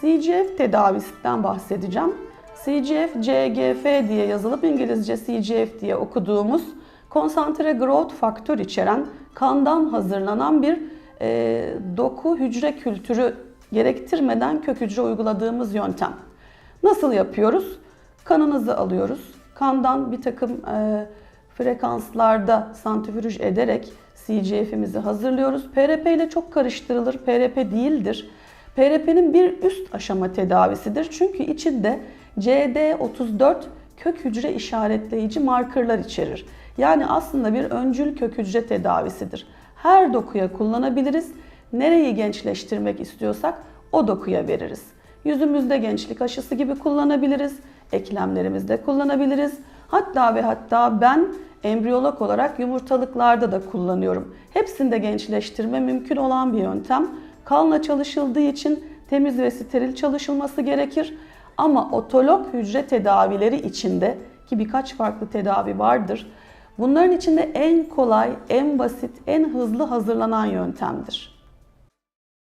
CGF tedavisinden bahsedeceğim. CGF, CGF diye yazılıp İngilizce CGF diye okuduğumuz konsantre growth faktör içeren kandan hazırlanan bir e, doku hücre kültürü gerektirmeden kök hücre uyguladığımız yöntem. Nasıl yapıyoruz? Kanınızı alıyoruz. Kandan bir takım e, frekanslarda santrifüj ederek CGF'imizi hazırlıyoruz. PRP ile çok karıştırılır. PRP değildir. PRP'nin bir üst aşama tedavisidir. Çünkü içinde CD34 kök hücre işaretleyici markerlar içerir. Yani aslında bir öncül kök hücre tedavisidir. Her dokuya kullanabiliriz. Nereyi gençleştirmek istiyorsak o dokuya veririz. Yüzümüzde gençlik aşısı gibi kullanabiliriz. Eklemlerimizde kullanabiliriz. Hatta ve hatta ben embriyolog olarak yumurtalıklarda da kullanıyorum. Hepsinde gençleştirme mümkün olan bir yöntem. Kanla çalışıldığı için temiz ve steril çalışılması gerekir. Ama otolog hücre tedavileri içinde ki birkaç farklı tedavi vardır. Bunların içinde en kolay, en basit, en hızlı hazırlanan yöntemdir.